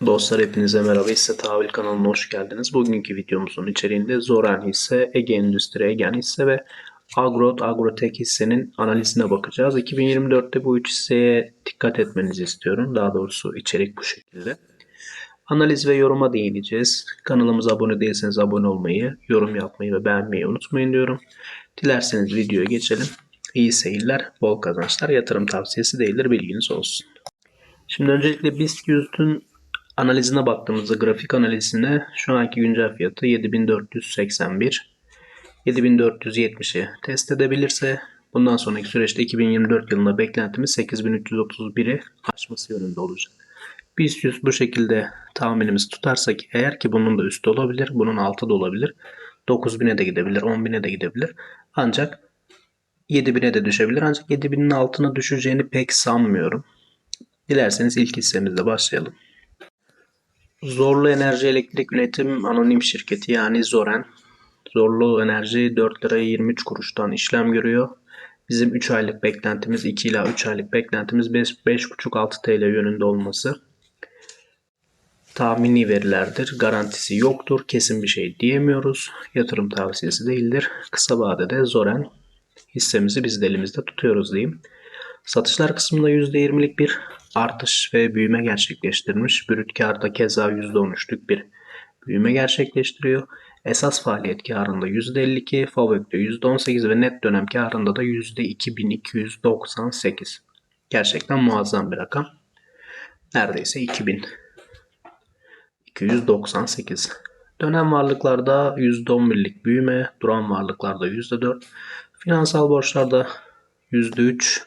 Dostlar hepinize merhaba. Hisse Tahvil kanalına hoş geldiniz. Bugünkü videomuzun içeriğinde Zoran hisse, Ege Endüstri Egen hisse ve Agrot Agrotek hissenin analizine bakacağız. 2024'te bu üç hisseye dikkat etmenizi istiyorum. Daha doğrusu içerik bu şekilde. Analiz ve yoruma değineceğiz. Kanalımıza abone değilseniz abone olmayı, yorum yapmayı ve beğenmeyi unutmayın diyorum. Dilerseniz videoya geçelim. İyi seyirler, bol kazançlar. Yatırım tavsiyesi değildir bilginiz olsun. Şimdi öncelikle BIST 100'ün analizine baktığımızda grafik analizine şu anki güncel fiyatı 7481. 7470'i test edebilirse bundan sonraki süreçte 2024 yılında beklentimiz 8331'i aşması yönünde olacak. BIST 100 bu şekilde tahminimizi tutarsak eğer ki bunun da üstü olabilir, bunun altı da olabilir. 9000'e de gidebilir, 10.000'e de gidebilir. Ancak 7000'e de düşebilir. Ancak 7000'in altına düşeceğini pek sanmıyorum. Dilerseniz ilk hissemizle başlayalım. Zorlu Enerji Elektrik Üretim Anonim Şirketi yani Zoren. Zorlu Enerji 4 liraya 23 kuruştan işlem görüyor. Bizim 3 aylık beklentimiz 2 ila 3 aylık beklentimiz 5,5-6 TL yönünde olması. Tahmini verilerdir. Garantisi yoktur. Kesin bir şey diyemiyoruz. Yatırım tavsiyesi değildir. Kısa vadede Zoren hissemizi biz de elimizde tutuyoruz diyeyim. Satışlar kısmında %20'lik bir artış ve büyüme gerçekleştirmiş. Brüt karda keza %13'lük bir büyüme gerçekleştiriyor. Esas faaliyet karında %52, FAVÖK'te %18 ve net dönem karında da %2298. Gerçekten muazzam bir rakam. Neredeyse 2000. 298. Dönem varlıklarda %11'lik büyüme, duran varlıklarda %4, finansal borçlarda %3,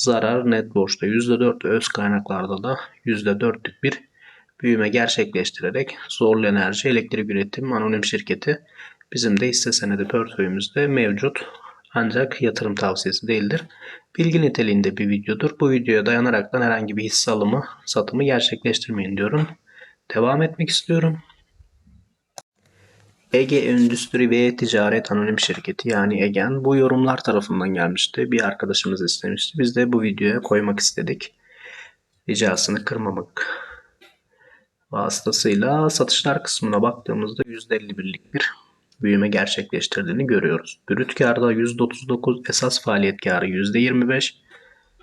zarar net borçta %4 öz kaynaklarda da %4'lük bir büyüme gerçekleştirerek Zorlu Enerji Elektrik Üretim Anonim Şirketi bizim de hisse senedi portföyümüzde mevcut. Ancak yatırım tavsiyesi değildir. Bilgi niteliğinde bir videodur. Bu videoya dayanaraktan herhangi bir hisse alımı, satımı gerçekleştirmeyin diyorum. Devam etmek istiyorum. Ege Endüstri ve Ticaret Anonim Şirketi yani EGEN bu yorumlar tarafından gelmişti. Bir arkadaşımız istemişti. Biz de bu videoya koymak istedik. Ricasını kırmamak vasıtasıyla satışlar kısmına baktığımızda %51'lik bir büyüme gerçekleştirdiğini görüyoruz. Brüt karda %39, esas faaliyet karı %25,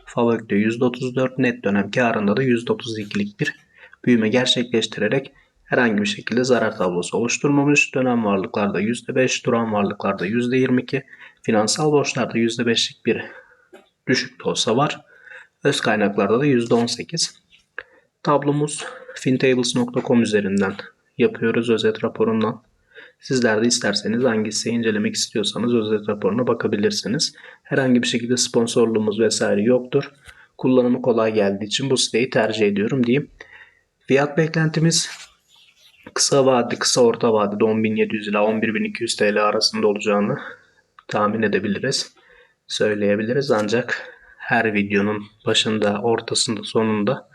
FAVÖK'te %34, net dönem karında da %32'lik bir büyüme gerçekleştirerek herhangi bir şekilde zarar tablosu oluşturmamış. Dönem varlıklarda %5, duran varlıklarda %22, finansal borçlarda %5'lik bir düşük de olsa var. Öz kaynaklarda da %18. Tablomuz fintables.com üzerinden yapıyoruz özet raporundan. Sizler de isterseniz hangi hisseyi incelemek istiyorsanız özet raporuna bakabilirsiniz. Herhangi bir şekilde sponsorluğumuz vesaire yoktur. Kullanımı kolay geldiği için bu siteyi tercih ediyorum diyeyim. Fiyat beklentimiz kısa vade, kısa orta vadede 10.700 ila 11.200 TL arasında olacağını tahmin edebiliriz. Söyleyebiliriz ancak her videonun başında, ortasında, sonunda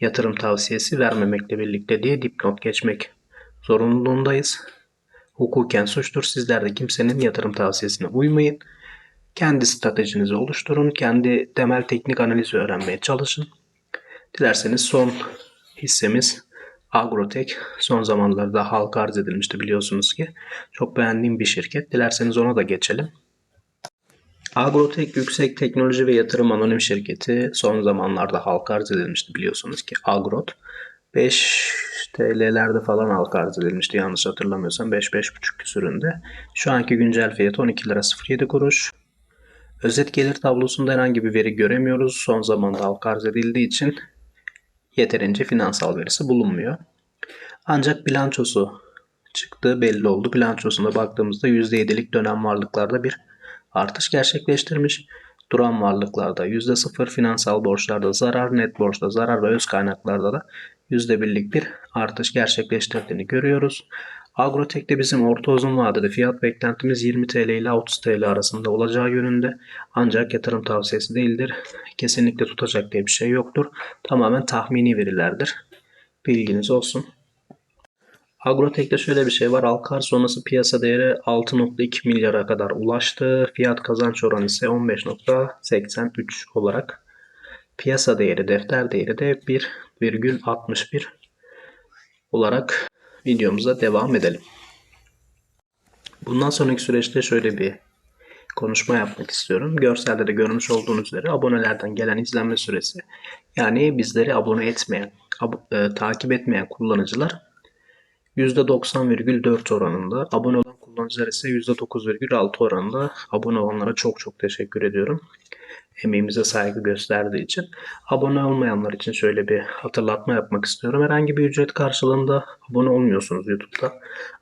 yatırım tavsiyesi vermemekle birlikte diye dipnot geçmek zorunluluğundayız. Hukuken suçtur. Sizler de kimsenin yatırım tavsiyesine uymayın. Kendi stratejinizi oluşturun. Kendi temel teknik analizi öğrenmeye çalışın. Dilerseniz son hissemiz Agrotek son zamanlarda halka arz edilmişti biliyorsunuz ki. Çok beğendiğim bir şirket. Dilerseniz ona da geçelim. Agrotek Yüksek Teknoloji ve Yatırım Anonim Şirketi son zamanlarda halka arz edilmişti biliyorsunuz ki. Agrot 5 TL'lerde falan halka arz edilmişti yanlış hatırlamıyorsam 5-5,5 küsüründe. Şu anki güncel fiyatı 12 lira 07 kuruş. Özet gelir tablosunda herhangi bir veri göremiyoruz. Son zamanda halka arz edildiği için yeterince finansal verisi bulunmuyor. Ancak bilançosu çıktı belli oldu. Bilançosuna baktığımızda %7'lik dönem varlıklarda bir artış gerçekleştirmiş. Duran varlıklarda %0, finansal borçlarda zarar, net borçta zarar ve öz kaynaklarda da %1'lik bir artış gerçekleştirdiğini görüyoruz. Agrotek'te bizim orta uzun vadede fiyat beklentimiz 20 TL ile 30 TL arasında olacağı yönünde. Ancak yatırım tavsiyesi değildir. Kesinlikle tutacak diye bir şey yoktur. Tamamen tahmini verilerdir. Bilginiz olsun. Agrotek'te şöyle bir şey var. Alkar sonrası piyasa değeri 6.2 milyara kadar ulaştı. Fiyat kazanç oranı ise 15.83 olarak. Piyasa değeri, defter değeri de 1,61 olarak videomuza devam edelim. Bundan sonraki süreçte şöyle bir konuşma yapmak istiyorum. Görselde de görmüş olduğunuz üzere abonelerden gelen izlenme süresi yani bizleri abone etmeyen, ab- e, takip etmeyen kullanıcılar %90,4 oranında. Abone olan kullanıcılar ise %9,6 oranında. Abone olanlara çok çok teşekkür ediyorum. Emeğimize saygı gösterdiği için. Abone olmayanlar için şöyle bir hatırlatma yapmak istiyorum. Herhangi bir ücret karşılığında abone olmuyorsunuz YouTube'da.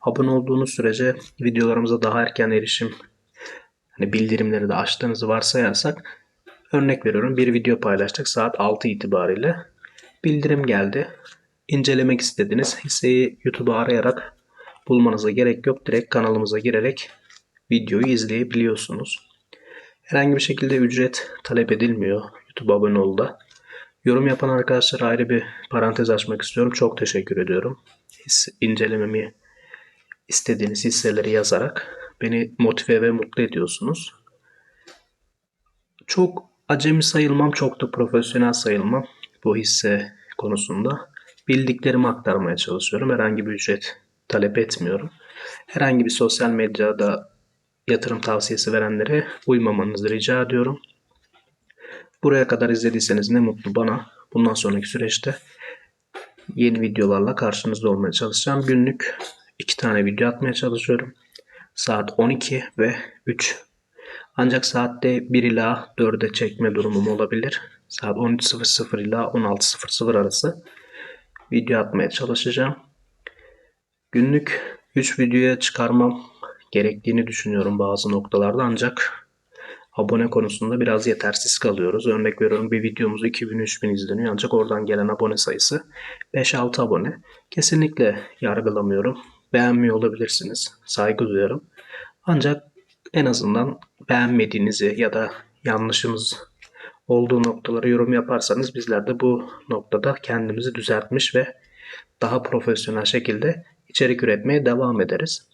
Abone olduğunuz sürece videolarımıza daha erken erişim hani bildirimleri de açtığınızı varsayarsak örnek veriyorum bir video paylaştık saat 6 itibariyle bildirim geldi. İncelemek istediğiniz hisseyi YouTube'a arayarak bulmanıza gerek yok. Direkt kanalımıza girerek videoyu izleyebiliyorsunuz. Herhangi bir şekilde ücret talep edilmiyor YouTube abone ol da. Yorum yapan arkadaşlara ayrı bir parantez açmak istiyorum. Çok teşekkür ediyorum. His, incelememi istediğiniz hisseleri yazarak beni motive ve mutlu ediyorsunuz. Çok acemi sayılmam, çok da profesyonel sayılmam bu hisse konusunda. Bildiklerimi aktarmaya çalışıyorum. Herhangi bir ücret talep etmiyorum. Herhangi bir sosyal medyada yatırım tavsiyesi verenlere uymamanızı rica ediyorum. Buraya kadar izlediyseniz ne mutlu bana. Bundan sonraki süreçte yeni videolarla karşınızda olmaya çalışacağım. Günlük iki tane video atmaya çalışıyorum. Saat 12 ve 3. Ancak saatte 1 ila 4'e çekme durumum olabilir. Saat 13.00 ila 16.00 arası video atmaya çalışacağım. Günlük 3 videoya çıkarmam gerektiğini düşünüyorum bazı noktalarda ancak abone konusunda biraz yetersiz kalıyoruz. Örnek veriyorum bir videomuz 2000-3000 izleniyor ancak oradan gelen abone sayısı 5-6 abone. Kesinlikle yargılamıyorum. Beğenmiyor olabilirsiniz. Saygı duyarım. Ancak en azından beğenmediğinizi ya da yanlışımız olduğu noktalara yorum yaparsanız bizler de bu noktada kendimizi düzeltmiş ve daha profesyonel şekilde içerik üretmeye devam ederiz.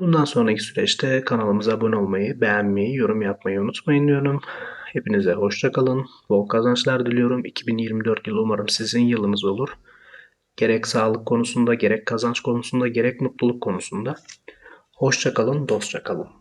Bundan sonraki süreçte kanalımıza abone olmayı, beğenmeyi, yorum yapmayı unutmayın diyorum. Hepinize hoşça kalın. Bol kazançlar diliyorum. 2024 yılı umarım sizin yılınız olur. Gerek sağlık konusunda, gerek kazanç konusunda, gerek mutluluk konusunda. Hoşça kalın, dostça kalın.